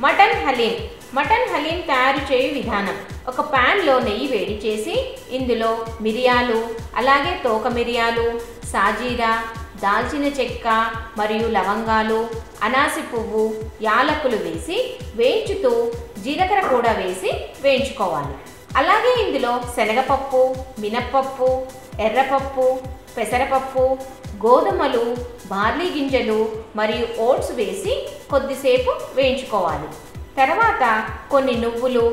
Mutton haleem. Mutton haleem తయారు చేయు విధానం. ఒక ప్యాన్లో నెయ్యి వేడి చేసి ఇందులో మిరియాలు అలాగే తోక మిరియాలు సాజీరా దాల్చిన చెక్క మరియు లవంగాలు అనాసి పువ్వు యాలకులు వేసి వేయించుతూ జీలకర్ర కూడా వేసి వేయించుకోవాలి. అలాగే ఇందులో శనగపప్పు మినప్పప్పు ఎర్రపప్పు పెసరపప్పు గోధుమలు బార్లీ గింజలు మరియు ఓట్స్ వేసి కొద్దిసేపు వేయించుకోవాలి. తర్వాత కొన్ని నువ్వులు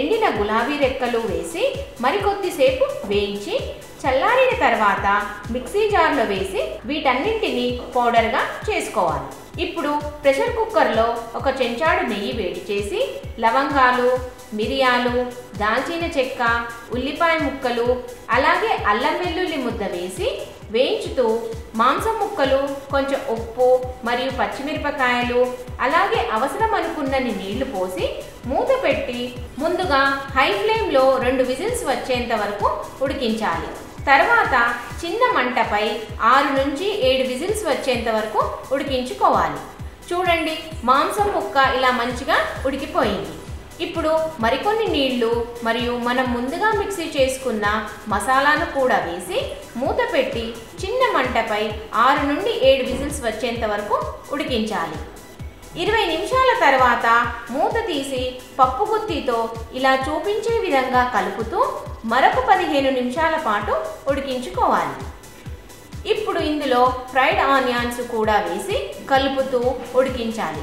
ఎండిన గులాబీ రెక్కలు వేసి మరికొద్దిసేపు వేయించి చల్లారిన తర్వాత మిక్సీ జార్లో వేసి వీటన్నింటినీ పౌడర్గా చేసుకోవాలి. ఇప్పుడు ప్రెషర్ కుక్కర్లో ఒక చెంచాడు నెయ్యి వేడి చేసి లవంగాలు మిరియాలు దాల్చిన చెక్క ఉల్లిపాయ ముక్కలు అలాగే అల్లం వెల్లుల్లి ముద్ద వేసి వేయించుతూ మాంసం ముక్కలు కొంచెం ఉప్పు మరియు పచ్చిమిరపకాయలు అలాగే అవసరం అనుకున్నన్ని నీళ్ళు పోసి మూత పెట్టి ముందుగా హై ఫ్లేమ్లో రెండు విజిల్స్ వచ్చేంత వరకు ఉడికించాలి. తర్వాత చిన్న మంటపై ఆరు నుంచి ఏడు విజిల్స్ వచ్చేంత వరకు ఉడికించుకోవాలి. చూడండి మాంసం ముక్క ఇలా మంచిగా ఉడికిపోయింది. ఇప్పుడు మరికొన్ని నీళ్ళు మరియు మనం ముందుగా మిక్సీ చేసుకున్న మసాలాను కూడా వేసి మూత పెట్టి చిన్న మంటపై ఆరు నుండి ఏడు విజిల్స్ వచ్చేంత వరకు ఉడికించాలి. ఇరవై నిమిషాల తర్వాత మూత తీసి పప్పు గుత్తితో ఇలా చూపించే విధంగా కలుపుతూ మరొక పదిహేను నిమిషాల పాటు ఉడికించుకోవాలి. ఇప్పుడు ఇందులో ఫ్రైడ్ ఆనియన్స్ కూడా వేసి కలుపుతూ ఉడికించాలి.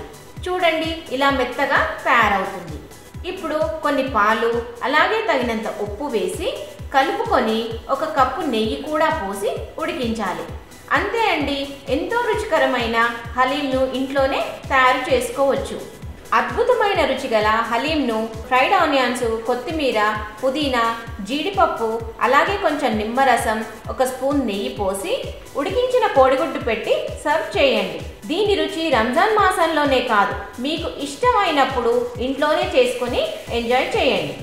చూడండి ఇలా మెత్తగా తయారవుతుంది. ఇప్పుడు కొన్ని పాలు అలాగే తగినంత ఉప్పు వేసి కలుపుకొని ఒక కప్పు నెయ్యి కూడా పోసి ఉడికించాలి. అంతే అండి ఎంతో రుచికరమైన హలీంను ఇంట్లోనే తయారు చేసుకోవచ్చు. అద్భుతమైన రుచి గల హలీంను ఫ్రైడ్ ఆనియన్స్ కొత్తిమీర పుదీనా జీడిపప్పు అలాగే కొంచెం నిమ్మరసం ఒక స్పూన్ నెయ్యి పోసి ఉడికించిన కోడిగుడ్డు పెట్టి సర్వ్ చేయండి. దీని రుచి రంజాన్ మాసంలోనే కాదు మీకు ఇష్టమైనప్పుడు ఇంట్లోనే చేసుకొని ఎంజాయ్ చేయండి.